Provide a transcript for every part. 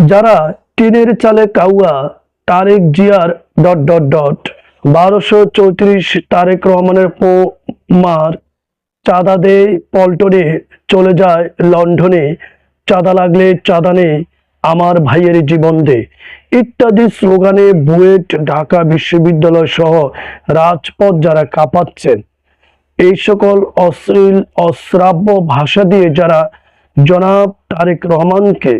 যারা টিনের চালে কাউয়া, তারেক জিয়ার ডট ডট ডট, বারোশো চৌত্রিশ তারেক রহমানের পো মার, চাঁদা দেয় পল্টনে চলে যায় লন্ডনে, চাঁদা লাগলে চাঁদা নেই আমার ভাইয়ের জীবন দে। ইত্যাদি স্লোগানে বুয়েট, ঢাকা বিশ্ববিদ্যালয় সহ রাজপথ যারা কাঁপাচ্ছেন, এই সকল অশ্লীল, অশ্রাব্য ভাষা দিয়ে যারা জনাব তারেক রহমানকে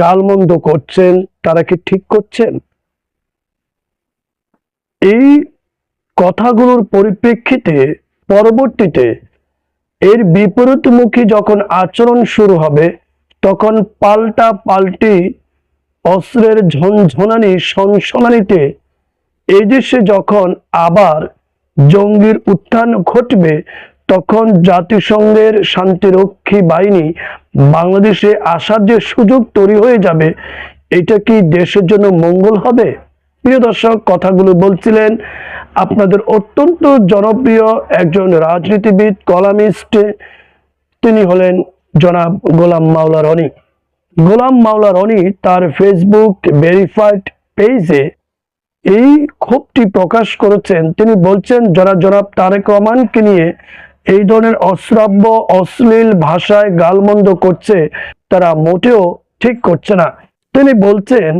গালমন্দ করছেন, তারা কি ঠিক করছেন? এই কথাগুলোর পরিপ্রেক্ষিতে, পরবর্তীতে, এর বিপরীতমুখী যখন আচরণ শুরু হবে, তখন পাল্টা পাল্টি, অস্ত্রের ঝনঝনানি, সনসনানিতে, এই দেশে যখন আবার জঙ্গির উত্থান ঘটবে তখন জাতিসংঘের শান্তিরক্ষী বাহিনী বাংলাদেশে আসার যে সুযোগ তৈরি হয়ে যাবে, এটা কি দেশের জন্য মঙ্গল হবে? প্রিয় দর্শক, কথাগুলো বলছিলেন আপনাদের অত্যন্ত জনপ্রিয় একজন রাজনীতিবিদ, কলামিস্ট, তিনি হলেন জনাব গোলাম মাওলা রনি। গোলাম মাওলা রনি তার ফেসবুক ভেরিফাইড পেজে এই ক্ষোভটি প্রকাশ করেছেন। তিনি বলছেন যারা জনাব তারেক রহমানকে নিয়ে এই ধরনের অশ্রাব্য, অশ্লীল ভাষায় গালমন্দ করছে তারা মোটেও ঠিক করছে না। তিনি বলছেন,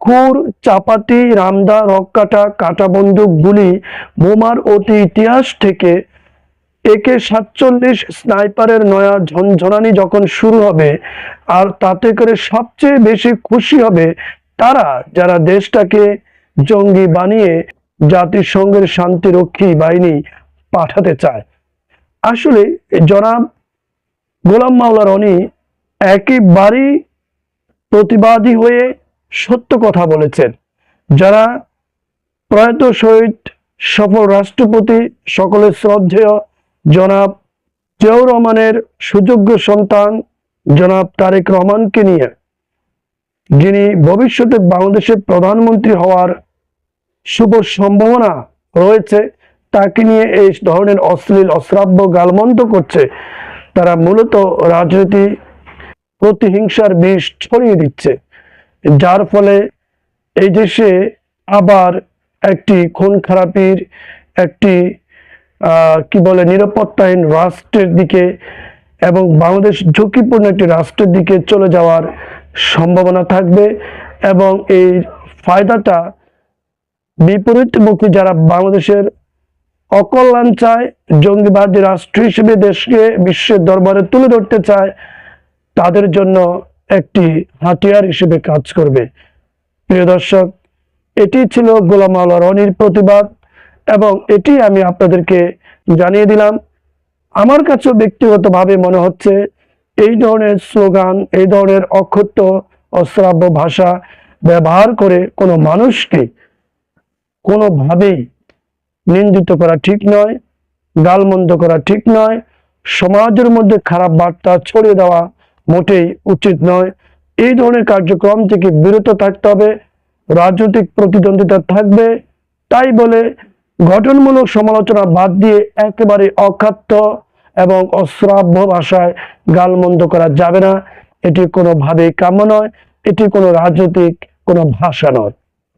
খুর, চাপাতি, রামদা, রক্কাটা কাটা বন্দুক গুলি বোমার অতি ইতিহাস থেকে একে সাতচল্লিশ স্নাইপারের নয়া ঝনঝনানি যখন শুরু হবে, আর তাতে করে সবচেয়ে বেশি খুশি হবে তারা যারা দেশটাকে জঙ্গি বানিয়ে জাতিসংঘের শান্তিরক্ষী বাহিনী পাঠাতে চায়। আসলে জনাব গোলাম মাওলা রনি একেবারেই প্রতিবাদী হয়ে সত্য কথা বলেছেন। যারা প্রয়াত শহীদ সফল রাষ্ট্রপতি, সকলের শ্রদ্ধেয় জনাব জিয়াউর রহমানের সুযোগ্য সন্তান জনাব তারেক রহমানকে নিয়ে, যিনি ভবিষ্যতে বাংলাদেশের প্রধানমন্ত্রী হওয়ার শুভ সম্ভাবনা রয়েছে তাকে নিয়ে এই ধরনের অশ্লীল, অশ্রাব্য গালমন্দ করছে, তারা মূলত রাজনীতি প্রতিহিংসার বিষ ছড়িয়ে দিচ্ছে। যার ফলে এই দেশে আবার একটি খুন খারাপির একটি কি বলে, নিরাপত্তাহীন রাষ্ট্রের দিকে এবং বাংলাদেশ ঝুঁকিপূর্ণ একটি রাষ্ট্রের দিকে চলে যাওয়ার সম্ভাবনা থাকবে এবং এই ফায়দাটা বিপরীতমুখী যারা বাংলাদেশের অকল্যাণ চায়, জঙ্গিবাদী রাষ্ট্র হিসেবে দেশকে বিশ্বের দরবারে তুলে ধরতে চায়, তাদের জন্য একটি হাতিয়ার হিসেবে কাজ করবে। প্রিয় দর্শক, এটি ছিল গোলাম আল্লাহ রনির প্রতিবাদ এবং এটি আমি আপনাদেরকে জানিয়ে দিলাম। আমার কাছেও ব্যক্তিগতভাবে মনে হচ্ছে এই ধরনের স্লোগান, এই ধরনের অক্ষত্য অশ্রাব্য ভাষা ব্যবহার করে কোনো মানুষকে কোনোভাবেই নিন্দিত করা ঠিক নয়, গালমন্দ করা ঠিক নয়, সমাজের মধ্যে খারাপ বার্তা ছড়িয়ে দেওয়া মোটেই উচিত নয়। এই ধরনের কার্যক্রম থেকে বিরত থাকতে হবে, রাজনৈতিক প্রতিদ্বন্দ্বিতা থাকবে, তাই বলে গঠনমূলক সমালোচনা বাদ দিয়ে একেবারে অখাদ্য এবং অশ্রাব্য ভাষায় গালমন্দ করা যাবে না। এটি কোনোভাবেই কাম্য নয়, এটি কোনো রাজনৈতিক কোনো ভাষা নয়।